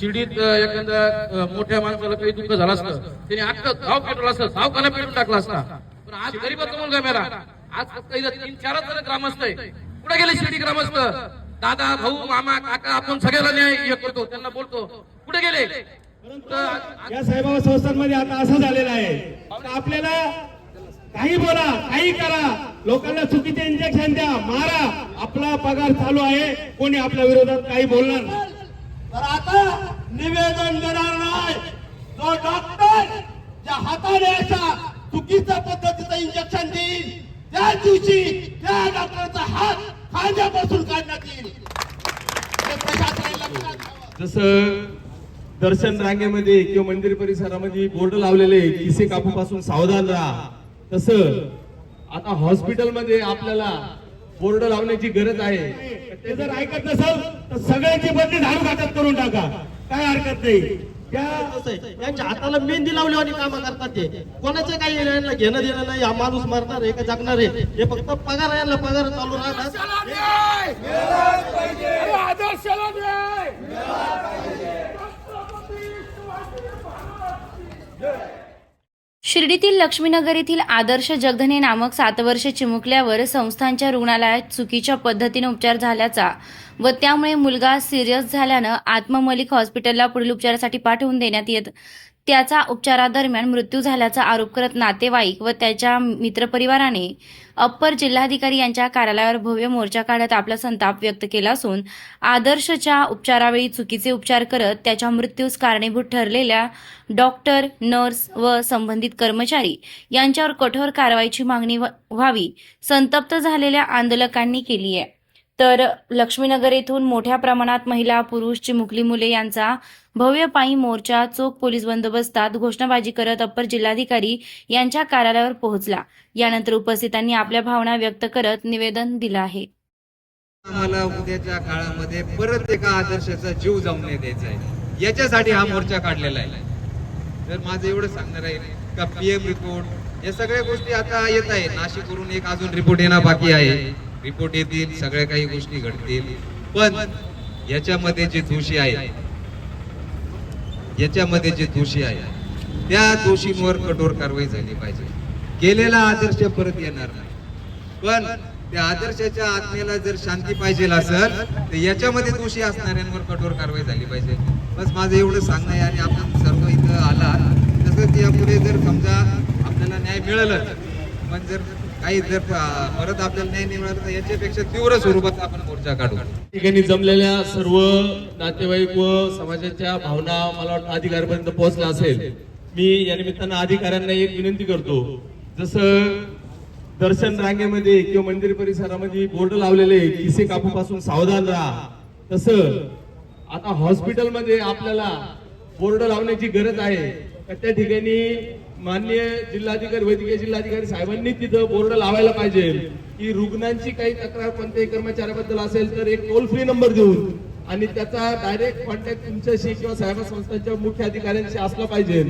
शिडीत एखाद्या मोठ्या माणसाला काही दुःख झालं असतं त्याने अख्खं गाव पेटवलं असतं गावकाला पेटून टाकला असता. पण आज गरीबाचा मुलगा मेला. आज फक्त इथं तीन चारच जण ग्रामस्थ आहे कुठे गेले शिर्डी ग्रामस्थ? दादा भाऊ मामा काका आपण सगळ्याला न्याय हे करतो त्यांना बोलतो. कुठे गेले? या साईबाबा संस्थांमध्ये आता असं झालेलं आहे. आपल्याला काही बोला काही करा. लोकांना चुकीचे इंजेक्शन द्या मारा. आपला पगार चालू आहे. कोणी आपल्या विरोधात काही बोलणार नाही. तर आता निवेदन देणार नाही. जो डॉक्टर ज्या हाताने अशा चुकीच्या पद्धतीचं इंजेक्शन देईल त्या दिवशी त्या डॉक्टरचा हात खांद्यापासून काढण्यात येईल. जसं दर्शन रांगेमध्ये किंवा मंदिर परिसरामध्ये बोर्ड लावलेले किसे कापू पासून सावधान राहा. तसं आता हॉस्पिटलमध्ये आपल्याला बोर्ड लावण्याची गरज आहे. ते जर ऐकत नसेल तर सगळ्यांची बदली झाडू खात्यात करून टाका. काय हरकत नाही. त्या कसं आहे, यांच्या हाताला मेहंदी लावल्यावानी काम करतात ते. कोणाचं काही यांना घेणं देणं नाही. हा माणूस मरणार आहे का जगणार आहे? हे फक्त पगार यांना पगार चालू राहणार. शिर्डीतील लक्ष्मीनगर येथील आदर्श जगधने नामक सात वर्ष चिमुकल्यावर संस्थांच्या रुग्णालयात चुकीच्या पद्धतीने उपचार झाल्याचा व त्यामुळे मुलगा सिरियस झाल्यानं आत्ममलिक हॉस्पिटलला पुढील उपचारासाठी पाठवून देण्यात येत त्याचा उपचारादरम्यान मृत्यू झाल्याचा आरोप करत नातेवाईक व त्याच्या मित्रपरिवाराने अप्पर जिल्हाधिकारी यांच्या कार्यालयावर भव्य मोर्चा काढत आपला संताप व्यक्त केला असून आदर्शच्या उपचारावेळी चुकीचे उपचार करत त्याच्या मृत्यूस कारणीभूत ठरलेल्या डॉक्टर नर्स व संबंधित कर्मचारी यांच्यावर कठोर कारवाईची मागणी व्हावी संतप्त झालेल्या आंदोलकांनी केली आहे. तर लक्ष्मीनगर येथून मोठ्या प्रमाणात महिला पुरुष चिमुकली मुले यांचा भव्य पायी मोर्चा चोख पोलीस बंदोबस्तात घोषणाबाजी करत अप्पर जिल्हाधिकारी यांच्या कार्यालयावर पोहोचला. यानंतर उपस्थितांनी आपल्या भावना व्यक्त करत निवेदन दिलं आहे. आम्हाला उद्याच्या काळामध्ये परत एका आदर्शाचा जीव जाऊन नाही द्यायचा आहे. याच्यासाठी हा मोर्चा काढलेला आहे. तर माझं एवढं सांगणार आहे का पीएम रिपोर्ट या सगळ्या गोष्टी आता येत आहे नाशिकवरून एक अजून रिपोर्ट येणं बाकी आहे. रिपोर्ट येतील सगळ्या काही गोष्टी घडतील. पण याच्यामध्ये जे दोषी आहेत याच्यामध्ये जे दोषी आहेत त्या दोषींवर कठोर कारवाई झाली पाहिजे. केलेला आदर्श परत येणार नाही. पण त्या आदर्शाच्या आत्म्याला जर शांती पाहिजे असेल तर याच्यामध्ये दोषी असणाऱ्यांवर कठोर कारवाई झाली पाहिजे. बस माझं एवढं सांगणं आहे आणि आपण सर्व इथं आला तसंच यापुढे जर समजा आपल्याला न्याय मिळालं पण जर काही जर परत आपल्याला न्याय नाही याच्यापेक्षा तीव्र स्वरूपात आपण मोर्चा काढू. ठिकाणी जमलेल्या सर्व नातेवाईक व समाजाच्या भावना मला वाटतं अधिकाऱ्यापर्यंत पोहोचल्या असेल. मी या निमित्तानं अधिकाऱ्यांना एक विनंती करतो जसं दर्शन रांगेमध्ये किंवा मंदिर परिसरामध्ये बोर्ड लावलेले किसे कापू पासून सावधान राहा. तसं आता हॉस्पिटलमध्ये आपल्याला बोर्ड लावण्याची गरज आहे. तर त्या ठिकाणी माननीय जिल्हाधिकारी वैद्यकीय जिल्हाधिकारी साहेबांनी तिथं बोर्ड लावायला पाहिजे. की रुग्णांची काही तक्रार कोणत्याही कर्मचाऱ्याबद्दल असेल तर एक टोल फ्री नंबर देऊन आणि त्याचा डायरेक्ट कॉन्टॅक्ट तुमच्याशी किंवा साहेब संस्थांच्या मुख्य अधिकाऱ्यांशी असला पाहिजे.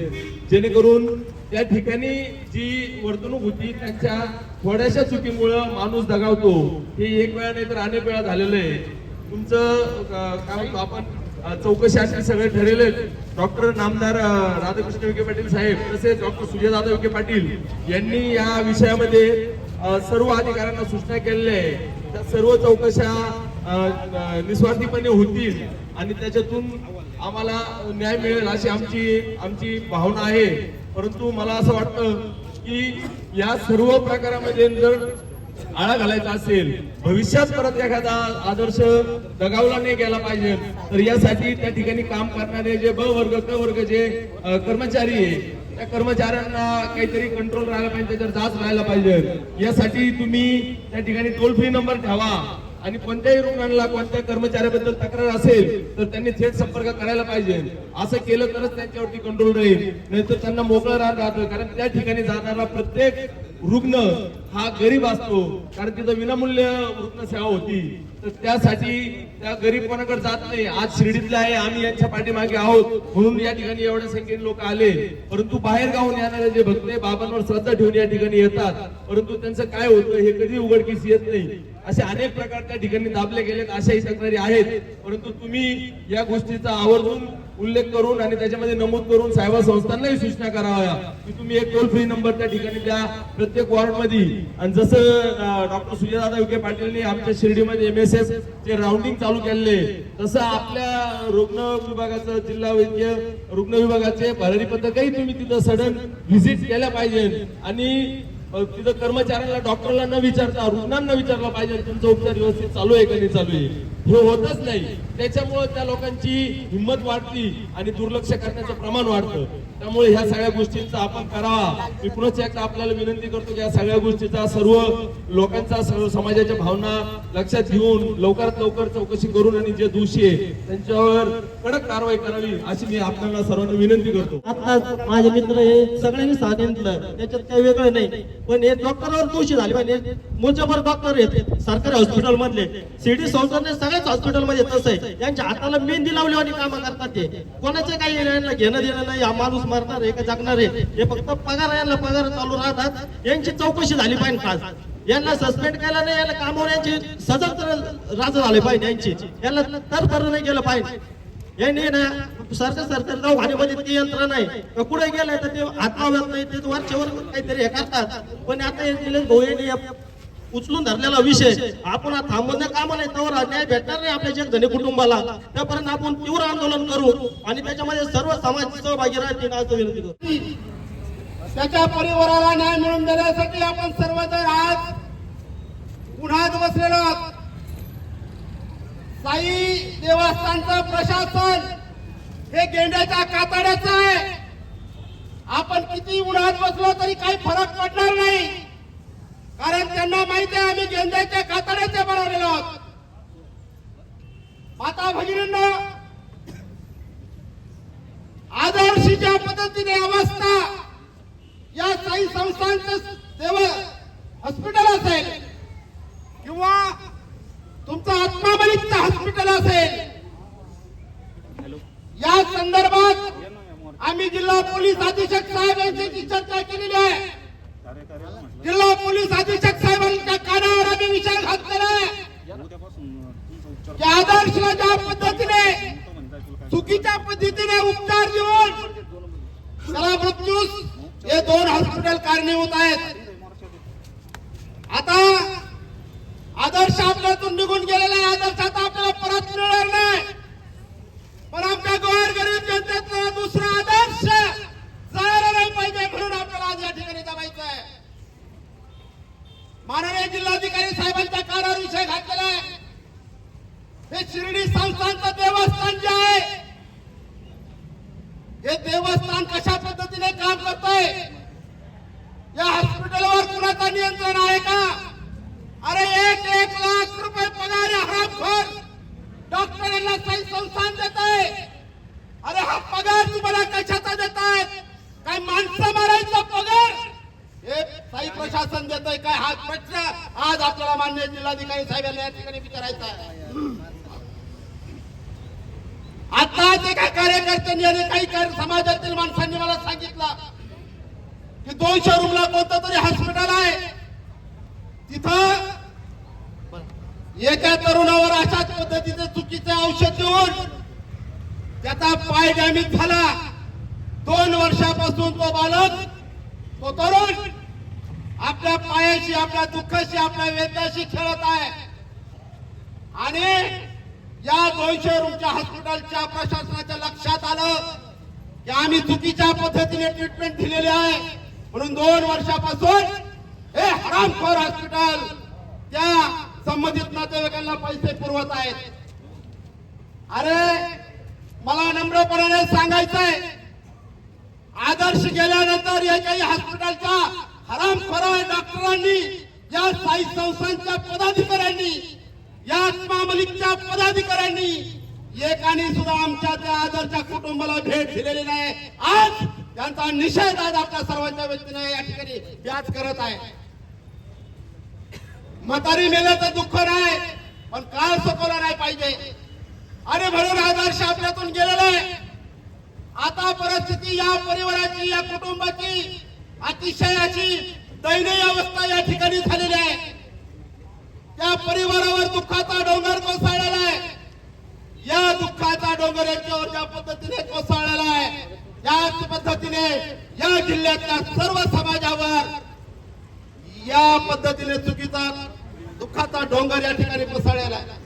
जेणेकरून त्या ठिकाणी जी वर्तणूक होती त्यांच्या थोड्याशा चुकीमुळं माणूस दगावतो. हे एक वेळा नाही तर अनेक वेळा झालेलं आहे. तुमचं काय म्हणतो आपण? चौकशी अशी सगळे ठरलेले डॉक्टर नामदार राधाकृष्ण विखे पाटील साहेब तसेच डॉक्टर सुजयदादा विखे पाटील यांनी या विषयामध्ये सर्व अधिकाऱ्यांना सूचना केलेल्या आहे त्या सर्व चौकशा निस्वार्थीपणे होतील आणि त्याच्यातून आम्हाला न्याय मिळेल अशी आमची आमची भावना आहे. परंतु मला असं वाटतं की या सर्व प्रकारामध्ये जर आळा घालायचा असेल भविष्यात परत एखादा आदर्श दगावला नाही गेला पाहिजे. तर यासाठी त्या ठिकाणी काम करणारे जे ब वर्ग क वर्ग जे कर्मचारी आहे त्या कर्मचाऱ्यांना काहीतरी कंट्रोल राहायला पाहिजे त्याच्यावर जाच राहायला पाहिजे. यासाठी तुम्ही त्या ठिकाणी टोल फ्री नंबर ठेवा. आणि कोणत्याही रुग्णांना कोणत्या कर्मचाऱ्याबद्दल तक्रार असेल तर त्यांनी थेट संपर्क करायला पाहिजे. असं केलं तरच त्यांच्यावरती कंट्रोल राहील. नाहीतर त्यांना मोकळं राहत राहतं कारण त्या ठिकाणी जाणारा प्रत्येक रुग्ण हा गरीब असतो कारण तिथं विनामूल्य रुग्ण सेवा होती. तर त्यासाठी त्या गरीब कोणाकडे जात नाही. आज शिर्डीतले आहे आम्ही यांच्या पाठीमागे आहोत. म्हणून या ठिकाणी एवढ्या संख्येने लोक आले. परंतु बाहेर गावून येणारे जे भक्त बाबांवर श्रद्धा ठेवून या ठिकाणी येतात. परंतु त्यांचं काय होतं हे कधी उघडकीस येत नाही. असे अनेक प्रकार त्या ठिकाणी दाबले गेलेत अशाही तक्रारी आहेत. परंतु तुम्ही या गोष्टीचा आवर्जून उल्लेख करून आणि त्याच्यामध्ये नमूद करून सायबर संस्थांनाही सूचना कराव्या. की तुम्ही एक टोल फ्री नंबर त्या ठिकाणी द्या प्रत्येक वॉर्डमध्ये. आणि जसं डॉक्टर सुजयदादा विखे पाटीलने आमच्या शिर्डीमध्ये एम एस एफ चे राऊंडिंग चालू केले तसं आपल्या रुग्ण विभागाचं जिल्हा वैद्यकीय रुग्ण विभागाचे भरारी पथकही तुम्ही तिथं सडन व्हिजिट केल्या पाहिजे आणि तिथं कर्मचाऱ्यांना डॉक्टरला न विचारता रुग्णांना विचारलं पाहिजे तुमचा उपचार व्यवस्थित चालू आहे का नाही चालू आहे? हे होतच नाही. त्याच्यामुळे त्या लोकांची हिंमत वाढती आणि दुर्लक्ष करण्याचं प्रमाण वाढतं. त्यामुळे ह्या सगळ्या गोष्टींचा आपण करावा. मी पुन्हा एकदा आपल्याला विनंती करतो की या सगळ्या गोष्टीचा सर्व लोकांचा सर्व समाजाच्या भावना लक्षात घेऊन लवकरात लवकर चौकशी करून आणि जे दोषी आहे त्यांच्यावर कडक कारवाई करावी अशी मी आपल्याला सर्वांना विनंती करतो. आता माझे मित्र हे सगळ्यांनी सांगितलं. त्याच्यात काही वेगळं नाही. पण हे डॉक्टरवर दोषी झाले पाहिजे. मुजबर डॉक्टर आहेत सरकारी हॉस्पिटल मधले सिटी संस्थाने सगळ्याच हॉस्पिटलमध्ये तसं आहे. यांच्या हाताला मेहंदी लावल्यावानी काम करतात ते. कोणाचं काही घेणं देणं नाही. हा माणूस मरणार आहे का जगणार आहे? हे फक्त पगार यांना पगार चालू राहतात. यांची चौकशी झाली पाहिजे खास यांना सस्पेंड केला नाही यांना कामावर यांची सजग तर राज झाले पाहिजे यांची. यांना तर तर नाही गेलं पाहिजे. यांनी ना सरकार सरकार दवाखान्यामध्ये ती यंत्रणा आहे कुठे गेलाय तर ते हात लावत नाही ते वरच्यावर काहीतरी हे करतात. पण आता हे भाऊ यांनी उचलून धरलेला विषय. आपण हा थांबवणं कामा नाही तवर न्याय भेटणार नाही आपल्या जगधनी कुटुंबाला. त्यापर्यंत आपण तीव्र आंदोलन करू आणि त्याच्यामध्ये सर्व समाज सहभागी राहतील असं विनंती करू. त्याच्या परिवाराला न्याय मिळवून देण्यासाठी आपण सर्वजण आज उन्हात बसलेलो आहोत. साई देवस्थानचं प्रशासन हे गेंड्याच्या कातड्याचं आहे. आपण किती उन्हात बसलो तरी काही फरक पडणार नाही. कारण त्यांना माहिती आहे आम्ही गेंड्याच्या कातड्याचे बनवलेलो आहोत. माता भगिनींना आदर्शीच्या पद्धतीने अवस्था या साई संस्थांचं सेवा हॉस्पिटल असेल किंवा तुमचं आत्माबलिकचं हॉस्पिटल असेल या संदर्भात आम्ही जिल्हा पोलीस अधीक्षक साहेब यांच्याशी चर्चा केलेली आहे. जिल्हा पोलीस अधीक्षक साहेबांच्या कानावर आम्ही विचार घातलेला आहे की आदर्शला ज्या पद्धतीने चुकीच्या पद्धतीने उपचार देऊन त्याला मृत्यूस हे दोन हॉस्पिटल कारणीभूत आहेत आता आदर्श आपल्यातून निघून गेलेला आहे आदर्श आता आपल्याला परत मिळणार नाही पण आमच्या गोर गरीब जनतेतला दुसरा आदर्श जायला नाही पाहिजे म्हणून आपल्याला आज या ठिकाणी जमायचं आहे माननीय जिल्हाधिकारी साहेबांच्या कानावर विषय घातलेला आहे हे शिर्डी संस्थांचं देवस्थान जे आहे हे देवस्थान कशा पद्धतीने काम करत आहे या हॉस्पिटलवर कुणाचं नियंत्रण आहे का? अरे एक एक लाख रुपये पगार या हरामखोर. डॉक्टरांना काही संस्थान देत आहे अरे हा पगार तुम्हाला कशाचा देत आहेत काय माणसं मारायचा पगार? हे साई प्रशासन देत आहे काय हा प्रश्न आज आपल्याला मान्य जिल्हाधिकारी साहेबांना या ठिकाणी विचारायचा आहे आता जे काही कार्यकर्त्यांनी आणि काही कार्य- समाजातील माणसांनी मला सांगितलं की दोनशे रुग्णा कोणतं तरी हॉस्पिटल आहे. तिथं एका तरुणावर अशाच पद्धतीचे चुकीचे औषध देऊन त्याचा पाय डॅमेज झाला. दोन वर्षापासून तो बालक तो तरुण आपल्या पायाशी आपल्या दुःखाशी आपल्या वेदनाशी खेळत आहे. आणि या दोनशे रूमच्या हॉस्पिटलच्या प्रशासनाच्या लक्षात आलं की आम्ही चुकीच्या पद्धतीने ट्रीटमेंट दिलेली आहे. म्हणून दोन वर्षापासून हे हरामखोर हॉस्पिटल त्या संबंधित नातेवाईकांना पैसे पुरवत आहेत. अरे मला नम्रपणाने सांगायचंय आदर्श गेल्यानंतर या काही हॉस्पिटलच्या हरामखोरा डॉक्टरांनी या साई संस्थांच्या पदाधिकाऱ्यांनी या आत्मा मलिकच्या पदाधिकाऱ्यांनी एकाने सुद्धा आमच्या त्या आदरच्या कुटुंबाला भेट दिलेली नाही. आज त्यांचा निषेध आज आपल्या सर्वांच्या व्यक्तीने या ठिकाणी व्याज करत आहे. म्हातारी मेल्याचं दुःख नाही पण काळ सोपवला नाही पाहिजे. आणि म्हणून आदर्श आपल्यातून गेलेला आहे. आता परिस्थिती या परिवाराची या कुटुंबाची अतिशय अशी दयनीय अवस्था या ठिकाणी झालेली आहे. त्या परिवारावर दुःखाचा डोंगर कोसळलेला आहे. या दुःखाचा डोंगर यांच्यावर ज्या पद्धतीने कोसळलेला आहे. त्याच पद्धतीने या जिल्ह्यातल्या सर्व समाजावर या पद्धतीने चुकीचा दुःखाचा डोंगर या ठिकाणी कोसळलेला आहे.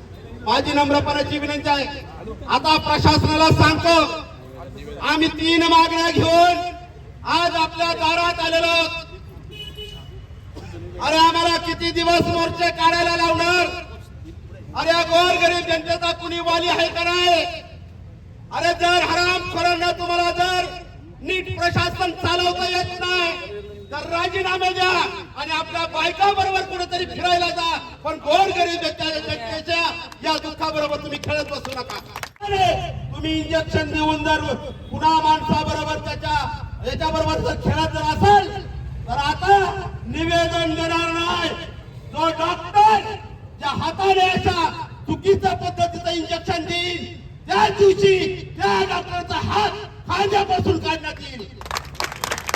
माझी नम्रपणाची विनंती आहे. आता प्रशासनाला सांगतो आम्ही तीन मागण्या घेऊन आज आपल्या दारात आलेलो आहोत. अरे आम्हाला किती दिवस मोर्चे काढायला लावणार? अरे गोर गरीब जनतेचा कुणी वाली आहे का नाही? अरे जर हराम खोरांना तुम्हाला जर नीट प्रशासन चालवता येत नाही तर राजीनामे द्या आणि आपल्या बायका बरोबर कुठेतरी फिरायला जा. पण गोर गरीब जनतेच्या या दुःखाबरोबर तुम्ही खेळत बसू नका. अरे, तुम्ही इंजेक्शन देऊन जर पुन्हा माणसाबरोबर त्याच्या याच्याबरोबर जर खेळत जर असेल तर आता निवेदन देणार नाही. जो डॉक्टर ज्या हाताने अशा चुकीच्या पद्धतीचं इंजेक्शन देईल त्या दिवशी त्या डॉक्टरचा हात खांद्यापासून काढण्यात येईल.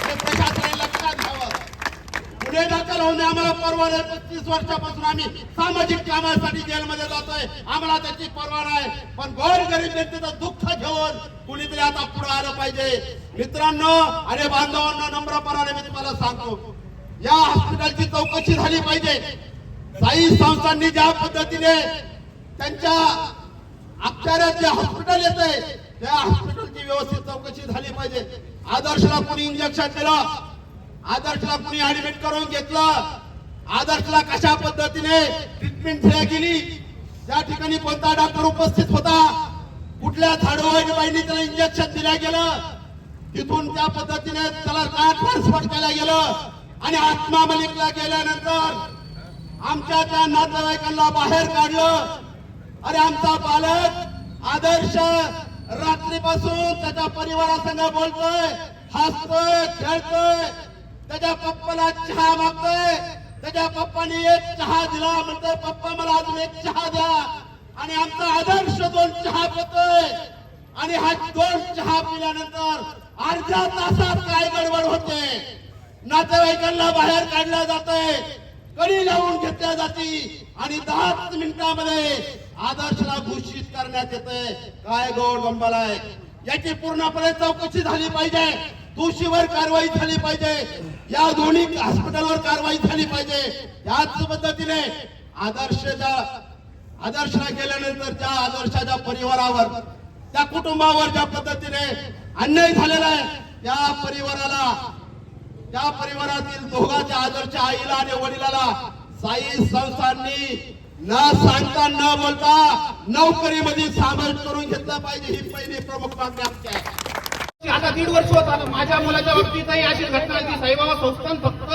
हे प्रशासनाने लक्षात घ्यावं. पुढे दाखल होऊन आम्हाला परवाना पस्तीस वर्षापासून आम्ही सामाजिक कामासाठी जेलमध्ये जातोय. आम्हाला त्याची परवा नाही. पण गोर गरीब जनतेचं दुःख घेऊन कुणीतरी आता पुढे आलं पाहिजे. मित्रांनो आणि बांधवांना नम्रपणाने मी तुम्हाला सांगतो. या हॉस्पिटलची चौकशी झाली पाहिजे. साई संस्थांनी ज्या पद्धतीने त्यांच्या अखत्यारात जे हॉस्पिटल येते त्या हॉस्पिटलची व्यवस्थित चौकशी झाली पाहिजे. आदर्शला कोणी इंजेक्शन दिलं आदर्शला कोणी ऍडमिट करून घेतलं आदर्शला कशा पद्धतीने ट्रीटमेंट दिल्या गेली त्या ठिकाणी कोणता डॉक्टर उपस्थित होता कुठल्या झाडूवाईन बाईने त्याला इंजेक्शन दिल्या गेलं तिथून त्या पद्धतीने त्याला ट्रान्सफर केलं गेलं आणि आत्मा मलिकला गेल्यानंतर आमच्या त्या नातेवाईकांना बाहेर काढलं. अरे आमचा बालक आदर्श रात्रीपासून त्याच्या परिवारासंग बोलतोय हसतोय खेळतोय त्याच्या पप्पाला चहा मागतोय त्याच्या पप्पाने एक चहा दिला म्हणतोय पप्पा मला अजून एक चहा द्या. आणि आमचा आदर्श दोन चहा पितोय. आणि हा दोन चहा पिल्यानंतर अर्ध्या तासात काय गडबड होते? नातेवाईकांना बाहेर काढलं जातंय. कडी लावून घेतल्या जाती आणि दहाच मिनिटामध्ये आदर्शला घोषित करण्यात येते काय गोड गंबल आहे याची पूर्णपणे चौकशी झाली पाहिजे. दोषीवर कारवाई झाली पाहिजे. या दोन्ही हॉस्पिटलवर कारवाई झाली पाहिजे. याच पद्धतीने आदर्शच्या आदर्शला गेल्यानंतर त्या आदर्शाच्या परिवारावर त्या कुटुंबावर ज्या पद्धतीने अन्याय झालेला आहे त्या परिवाराला त्या परिवारातील दोघांच्या आदर्श आईला आणि वडिलाला साई संस्थांनी न सांगता न बोलता नोकरीमध्ये सामील करून घेतलं पाहिजे ही पहिली प्रमुख मागणी आमची आहे. आता दीड वर्ष होत आलं. माझ्या मुलाच्या बाबतीतही अशी घटना की साईबाबा संस्थान फक्त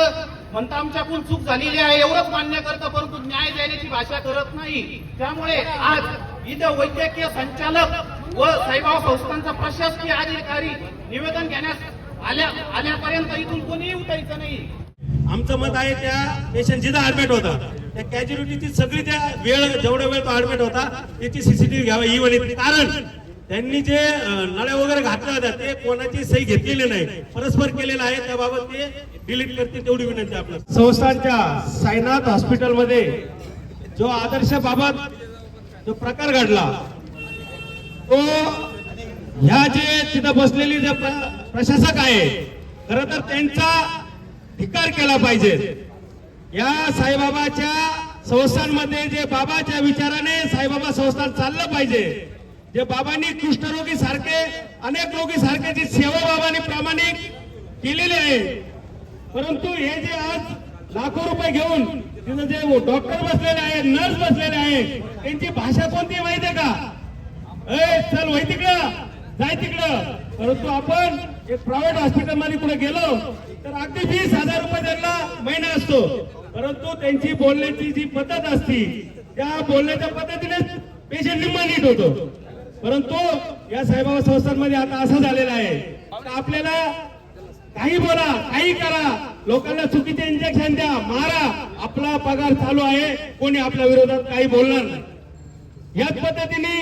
म्हणता आमच्याकडून चूक झालेली आहे एवढंच मान्य करतं परंतु न्याय देण्याची भाषा करत नाही. त्यामुळे आज इथं वैद्यकीय संचालक व साईबाबा संस्थांचा प्रशासकीय अधिकारी निवेदन घेण्यास आल्या आल्यापर्यंत इथून कोणीही उठायचं नाही. आमचं मत आहे त्या पेशंट जिथं ऍडमिट होता त्या कॅज्युलिटीची सगळी त्या वेळ जेवढा वेळ तो ऍडमिट होता त्याची सीसीटीव्ही घ्यावा ही वनित कारण त्यांनी जे नळ्या वगैरे घातल्या होत्या ते कोणाची सही घेतलेली नाही. परस्पर केलेलं आहे त्याबाबत ते डिलीट करते तेवढी विनंती आपल्या संस्थांच्या साईनाथ हॉस्पिटलमध्ये जो आदर्शाबाबत जो प्रकार घडला तो ह्या जे तिथं बसलेली जे प्रशासक आहे खर तर त्यांचा धिक्कार केला पाहिजे. या साईबाबाच्या संस्थांमध्ये जे बाबाच्या विचाराने साईबाबा संस्थान चाललं पाहिजे. जे बाबांनी कुष्ठरोगी सारखे अनेक रोगी सारखे जी सेवा बाबांनी प्रामाणिक केलेली आहे. परंतु हे जे आज लाखो रुपये घेऊन तिथं जे डॉक्टर बसलेले आहेत नर्स बसलेले आहेत त्यांची भाषा कोणती माहिती आहे का? ए चल वय तिकडं. जाय तिकडं. परंतु आपण एक प्रायव्हेट हॉस्पिटलमध्ये कुठे गेलो तर अगदी वीस हजार रुपये त्यांना महिना असतो. परंतु त्यांची बोलण्याची जी पद्धत असती त्या बोलण्याच्या पद्धतीने पेशंट निम्मा नीट होतो. परंतु या साईबाबा संस्थांमध्ये आता असं झालेलं आहे आपल्याला काही बोला काही करा. लोकांना चुकीचे इंजेक्शन द्या मारा. आपला पगार चालू आहे कोणी आपल्या विरोधात काही बोलणार नाही. याच पद्धतीने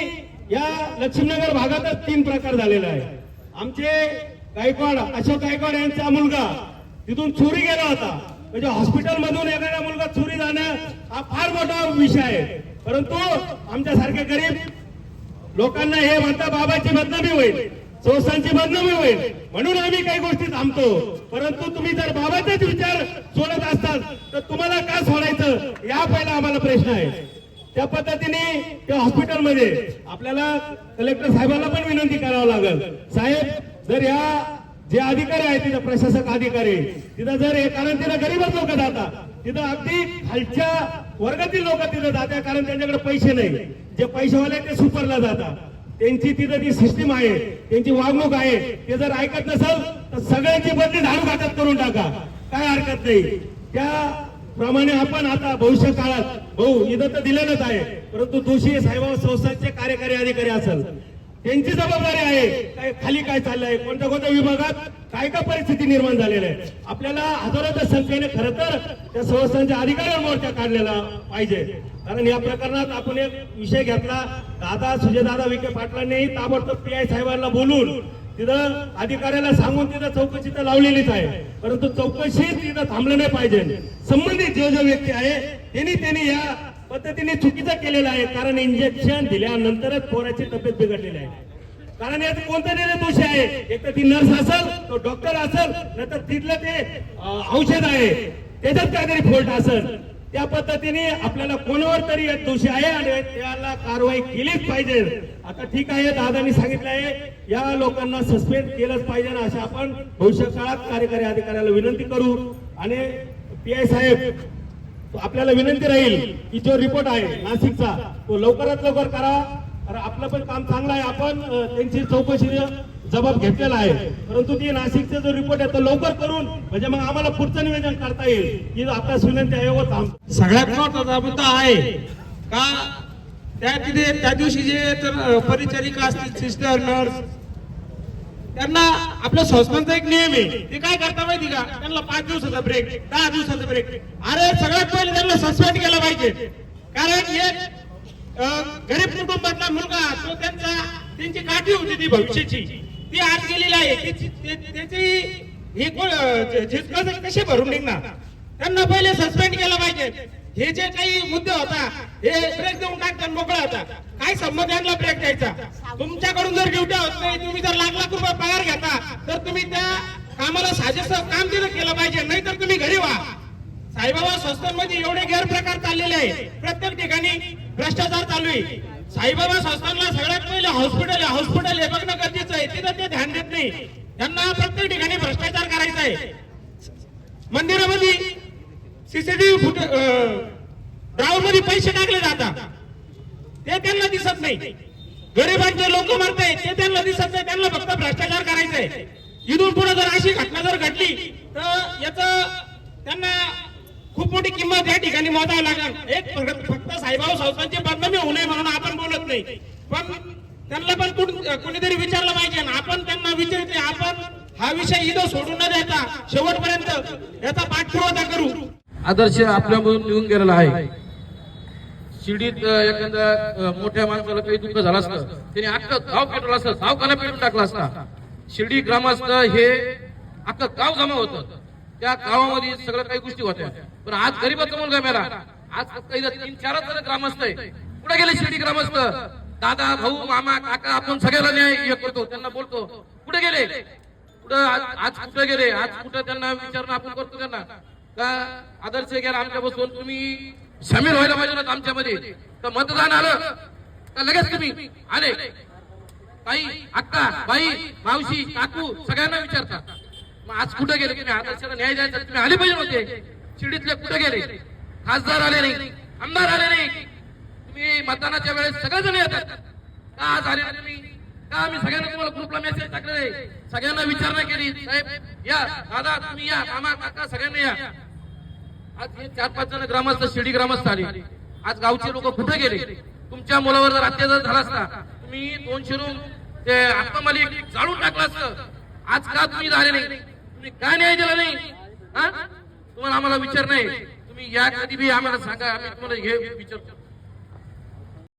या लक्ष्मीनगर भागातच तीन प्रकार झालेला आहे आमचे गायकवाड अशोक गायकवाड यांचा मुलगा. तिथून चोरी गेला होता. म्हणजे हॉस्पिटल मधून एखादा मुलगा चोरी जाणं हा फार मोठा विषय आहे. परंतु आमच्यासारखे गरीब लोकांना हे म्हणता बाबाची बदनामी होईल संस्थांची बदनामी होईल म्हणून आम्ही काही गोष्टी थांबतो. परंतु तुम्ही जर बाबाचाच विचार सोडत असताल तर तुम्हाला का सोडायचं? या पहिला आम्हाला प्रश्न आहे. त्या पद्धतीने त्या हॉस्पिटलमध्ये आपल्याला कलेक्टर साहेबांना पण विनंती करावं लागेल. साहेब जर या जे अधिकारी आहेत तिथं प्रशासक अधिकारी तिथं जर हे कारण तिथं गरीबच लोक जातात तिथं अगदी खालच्या वर्गातील लोक तिथं जातात कारण त्यांच्याकडे पैसे नाही. जे पैसेवाले ते सुपरला जातात. त्यांची तिथं जी सिस्टीम आहे त्यांची वागणूक आहे ते जर ऐकत नसेल तर सगळ्यांची बदली झाडू खात्यात करून टाका. काय हरकत नाही. त्या प्रमाणे आपण आता भविष्य काळात भाऊ इथं तर दिलेलंच आहे परंतु दोषी साहेबाबा संस्थांचे कार्यकारी अधिकारी असेल. त्यांची जबाबदारी आहे. काय खाली काय चाललंय? कोणत्या कोणत्या विभागात काय काय परिस्थिती निर्माण झालेली आहे? आपल्याला हजारोच्या संख्येने खरं तर त्या संस्थांच्या अधिकाऱ्यांवर मोर्चा काढलेला पाहिजे. कारण या प्रकरणात आपण एक विषय घेतला. दादा सुजयदादा विखे पाटलांनी ताबडतोब पी आय साहेबांना बोलून तिथं अधिकाऱ्याला सांगून तिथं चौकशी तर लावलेलीच आहे. परंतु चौकशी तिथं थांबलं नाही पाहिजे. संबंधित जे जे व्यक्ती आहे त्यांनी त्यांनी या पद्धतीने चुकीचं केलेलं आहे कारण इंजेक्शन दिल्यानंतरच पोराची तब्येत बिघडलेली आहे. कारण यात कोणता निर्णय दोषी आहे? एक तर ती नर्स असेल तो डॉक्टर असेल नंतर तिथलं ते औषध आहे. त्याच्यात काहीतरी फॉल्ट असेल. त्या पद्धतीने आपल्याला कोणावर तरी दोषी आहे आणि त्याला कारवाई केलीच पाहिजे. आता ठीक आहे दादानी सांगितलं आहे या लोकांना सस्पेंड केलंच पाहिजे अशा असं आपण भविष्य काळात कार्यकारी अधिकाऱ्याला विनंती करू. आणि पी आय साहेब आपल्याला विनंती राहील की जो रिपोर्ट आहे नाशिकचा तो लवकरात लवकर करा. कारण आपलं पण काम चांगलं आहे. आपण त्यांची चौकशी जबाब घेतलेला आहे. परंतु ती नाशिकचा जो रिपोर्ट आहे तो लवकर करून म्हणजे मग आम्हाला पुढचं निवेदन करता येईल. की आपल्याच विनंती आहे व थांब. सगळ्यात महत्त्वाचा मुद्दा आहे का? त्या तिथे त्या दिवशी जे तर परिचारिका असतील सिस्टर नर्स त्यांना आपल्या संस्थांचा एक नियम आहे. ते काय करता माहिती का? त्यांना पाच दिवसाचा ब्रेक दहा दिवसाचा ब्रेक अरे सगळ्यात पहिले त्यांना सस्पेंड केलं पाहिजे. कारण एक गरीब कुटुंबातला मुलगा तो त्यांचा त्यांची काठी होती ती भविष्याची. ती आज गेलेली आहे. त्याची- हे कोण कसे भरून निघणार? त्यांना पहिले सस्पेंड केलं पाहिजे. हे जे काही मुद्दे होता हे ब्रेक देऊन टाकतात मोकळा होता. काय संबंध यांना ब्रेक द्यायचा? तुमच्याकडून जर ड्युट्या होत नाही तुम्ही जर लाख लाख रुपये पगार घेता तर तुम्ही त्या कामाला साजेस काम दिलं केलं पाहिजे. नाही तर तुम्ही घरी व्हा. साईबाबा संस्थांमध्ये एवढे गैरप्रकार चाललेले आहे. प्रत्येक ठिकाणी भ्रष्टाचार चालू आहे. साईबाबा संस्थांना सगळ्यात पहिले हॉस्पिटल आहे. हॉस्पिटल हे बघणं गरजेचं आहे. तिथं ते ध्यान देत नाही. त्यांना प्रत्येक ठिकाणी भ्रष्टाचार करायचा आहे. मंदिरामध्ये सीसीटीव्ही फुट ड्रावर मध्ये पैसे टाकले जातात ते त्यांना दिसत नाही. गरिबांचे लोक मरताय ते त्यांना दिसत नाही. त्यांना फक्त भ्रष्टाचार करायचंय. आहे इथून पुढे जर अशी घटना जर घडली तर याच त्यांना खूप मोठी किंमत या ठिकाणी मोजावं लागेल. एक फक्त फक्त साईबाबा संस्थांची बदनामी होऊ नये म्हणून आपण बोलत नाही. पण त्यांना पण कोणीतरी विचारलं पाहिजे. ना आपण त्यांना विचारते आपण हा विषय इथं सोडून न देता शेवटपर्यंत याचा पाठपुरावा करू. आदर्श आपल्यामधून निघून गेलेला आहे. शिर्डीत एखाद्या मोठ्या माणसाला काही दुःख झालं असतं त्याने अख्खं गाव पेटवलं असतं सावकाना पेटून टाकला असता. शिर्डी ग्रामस्थ हे अख्खं गाव जमा होतं. त्या गावामध्ये सगळं काही गोष्टी होत्या. पण आज गरीबाचा मुलगा मेला. आज फक्त तीन चारच जण ग्रामस्थ आहे कुठे गेले शिर्डी ग्रामस्थ? दादा भाऊ मामा काका आपण सगळ्याला न्याय करतो त्यांना बोलतो. कुठे गेले? कुठं आज आज कुठं गेले? आज कुठं त्यांना विचारणं आपण करतो त्यांना? का आदर्श गेला आमच्या बसून तुम्ही सामील व्हायला पाहिजे ना आमच्यामध्ये. तर मतदान आलं तर लगेच तुम्ही आले. ताई अक्का बाई मावशी काकू सगळ्यांना विचारतात मग आज कुठे गेले? तुम्ही आदर्शाला न्याय द्यायचा तुम्ही आले पाहिजे होते. शिर्डीतले कुठे गेले? खासदार आले नाही आमदार आले नाही. तुम्ही मतदानाच्या वेळेस सगळेजण येतात. का आज आले नाही तुम्ही? का आम्ही सगळ्यांना तुम्हाला ग्रुपला मेसेज टाकले? सगळ्यांना विचारणा केली. साहेब या दादा तुम्ही या मामा काका सगळ्यांना या. आज हे चार पाच जण ग्रामस्थ शिर्डी ग्रामस्थ आले. आज गावचे लोक कुठे गेले? तुमच्या मुलावर जर अत्याचार झाला असता तुम्ही दोनशे रूम ते आत्मा मालिक जाळून टाकला असतं. आज का तुम्ही झाले नाही? तुम्ही का न्याय दिला नाही? हा? तुम्हाला आम्हाला विचार नाही. तुम्ही या कधी बी आम्हाला सांगा आम्ही तुम्हाला हे विचारतो.